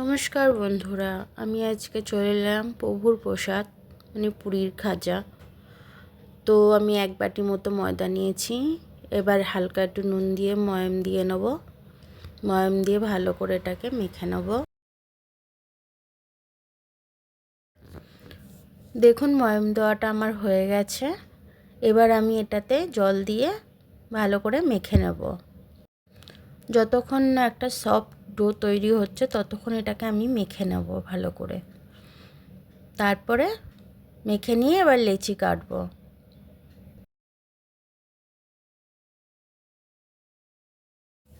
নমস্কার বন্ধুরা, আমি আজকে চলে এলাম প্রভুর প্রসাদ মানে পুরীর খাজা। তো আমি এক বাটি মতো ময়দা নিয়েছি, এবার হালকা একটু নুন দিয়ে ময়ম দিয়ে নেব। ময়ম দিয়ে ভালো করে এটাকে মেখে নেব। দেখুন, ময়ম দেওয়াটা আমার হয়ে গেছে। এবার আমি এটাতে জল দিয়ে ভালো করে মেখে নেব। যতক্ষণ না একটা সফট ডো তৈরি হচ্ছে, ততক্ষণ এটাকে আমি মেখে নেব ভালো করে। তারপরে মেখে নিয়ে এবার লেচি কাটবো।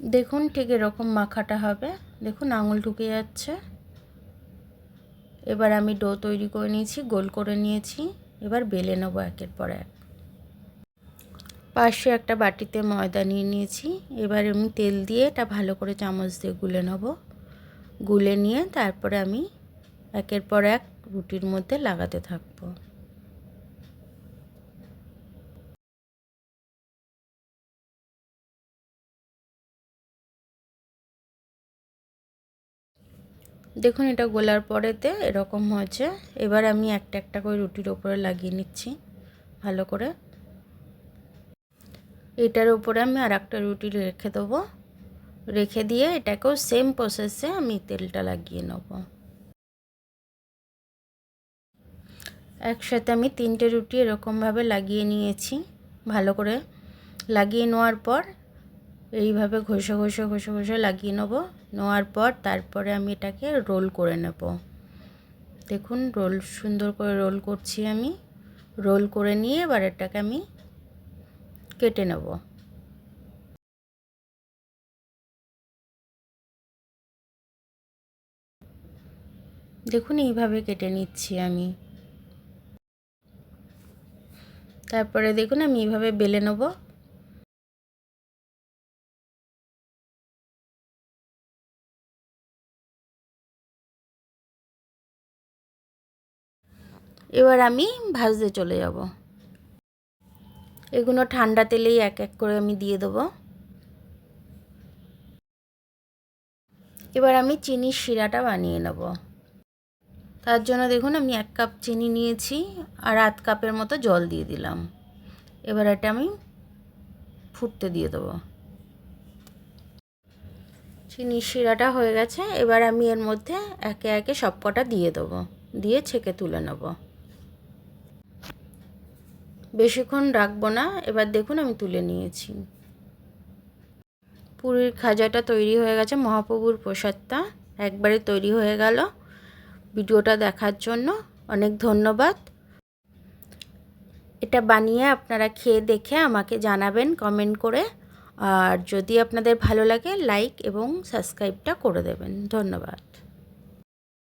দেখুন ঠিক এরকম মাখাটা হবে। দেখুন আঙুল ঢুকে যাচ্ছে। এবার আমি ডো তৈরি করে নিয়েছি, গোল করে নিয়েছি। এবার বেলে নেব একের পর এক। পাশে একটা বাটিতে ময়দা নিয়ে নিয়েছি। এবার আমি তেল দিয়ে এটা ভালো করে চামচ দিয়ে গুলে নেব। গুলে নিয়ে তারপরে আমি একের পর এক রুটির মধ্যে লাগাতে থাকব। দেখুন এটা গোলার পরেতে এরকম হয়েছে। এবার আমি একটা একটা করে রুটির ওপরে লাগিয়ে নিচ্ছি। ভালো করে। এটার উপরে আমি আর একটা রুটি রেখে দেবো। রেখে দিয়ে এটাকেও সেম প্রসেসে আমি তেলটা লাগিয়ে নেব। একসাথে আমি তিনটে রুটি এরকমভাবে লাগিয়ে নিয়েছি। ভালো করে লাগিয়ে নেওয়ার পর এইভাবে ঘষে ঘষে ঘষে ঘষে লাগিয়ে নেব। নেওয়ার পর তারপরে আমি এটাকে রোল করে নেব। দেখুন রোল সুন্দর করে রোল করছি আমি। রোল করে নিয়ে এবার এটাকে আমি কেটে নেব। দেখুন, এইভাবে কেটে নিচ্ছি আমি। তারপরে দেখুন, আমি এইভাবে বেলে নেব। এবার আমি ভাজতে চলে যাব। এগুলো ঠান্ডা তেলেই এক এক করে আমি দিয়ে দেবো। এবার আমি চিনির শিরাটা বানিয়ে নেব। তার জন্য দেখুন আমি এক কাপ চিনি নিয়েছি আর আধ কাপের মতো জল দিয়ে দিলাম। এবার এটা আমি ফুটতে দিয়ে দেবো। চিনির শিরাটা হয়ে গেছে, এবার আমি এর মধ্যে একে একে সব কটা দিয়ে দেবো, দিয়ে ছেঁকে তুলে নেব। বেশিক্ষণ রাখব না। এবার দেখুন আমি তুলে নিয়েছি। পুরীর খাজাটা তৈরি হয়ে গেছে, মহাপ্রভুর প্রসাদটা একবারে তৈরি হয়ে গেল। ভিডিওটা দেখার জন্য অনেক ধন্যবাদ। এটা বানিয়ে আপনারা খেয়ে দেখে আমাকে জানাবেন কমেন্ট করে। আর যদি আপনাদের ভালো লাগে, লাইক এবং সাবস্ক্রাইবটা করে দেবেন। ধন্যবাদ।